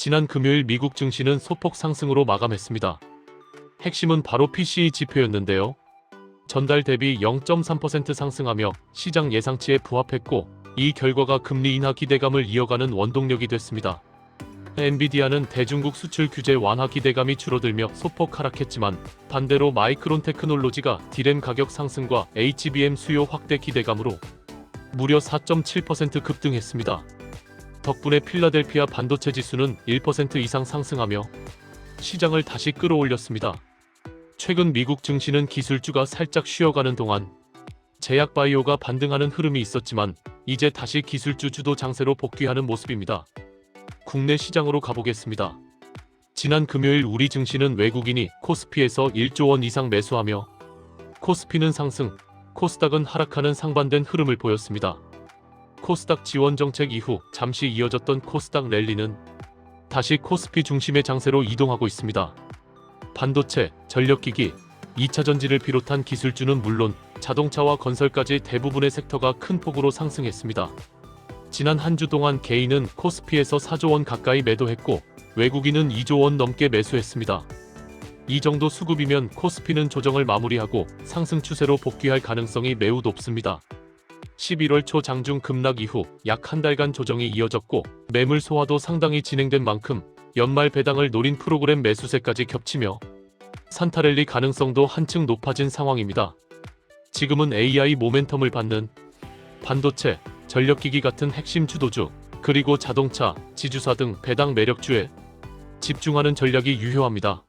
지난 금요일 미국 증시는 소폭 상승으로 마감했습니다. 핵심은 바로 PCE 지표였는데요. 전달 대비 0.3% 상승하며 시장 예상치에 부합했고 이 결과가 금리 인하 기대감을 이어가는 원동력이 됐습니다. 엔비디아는 대중국 수출 규제 완화 기대감이 줄어들며 소폭 하락했지만 반대로 마이크론 테크놀로지가 디램 가격 상승과 HBM 수요 확대 기대감으로 무려 4.7% 급등했습니다. 덕분에 필라델피아 반도체 지수는 1% 이상 상승하며 시장을 다시 끌어올렸습니다. 최근 미국 증시는 기술주가 살짝 쉬어가는 동안 제약 바이오가 반등하는 흐름이 있었지만 이제 다시 기술주 주도 장세로 복귀하는 모습입니다. 국내 시장으로 가보겠습니다. 지난 금요일 우리 증시는 외국인이 코스피에서 1조 원 이상 매수하며 코스피는 상승, 코스닥은 하락하는 상반된 흐름을 보였습니다. 코스닥 지원 정책 이후 잠시 이어졌던 코스닥 랠리는 다시 코스피 중심의 장세로 이동하고 있습니다. 반도체, 전력기기, 2차 전지를 비롯한 기술주는 물론 자동차와 건설까지 대부분의 섹터가 큰 폭으로 상승했습니다. 지난 한 주 동안 개인은 코스피에서 4조 원 가까이 매도했고 외국인은 2조 원 넘게 매수했습니다. 이 정도 수급이면 코스피는 조정을 마무리하고 상승 추세로 복귀할 가능성이 매우 높습니다. 11월 초 장중 급락 이후 약 한 달간 조정이 이어졌고 매물 소화도 상당히 진행된 만큼 연말 배당을 노린 프로그램 매수세까지 겹치며 산타랠리 가능성도 한층 높아진 상황입니다. 지금은 AI 모멘텀을 받는 반도체, 전력기기 같은 핵심 주도주, 그리고 자동차, 지주사 등 배당 매력주에 집중하는 전략이 유효합니다.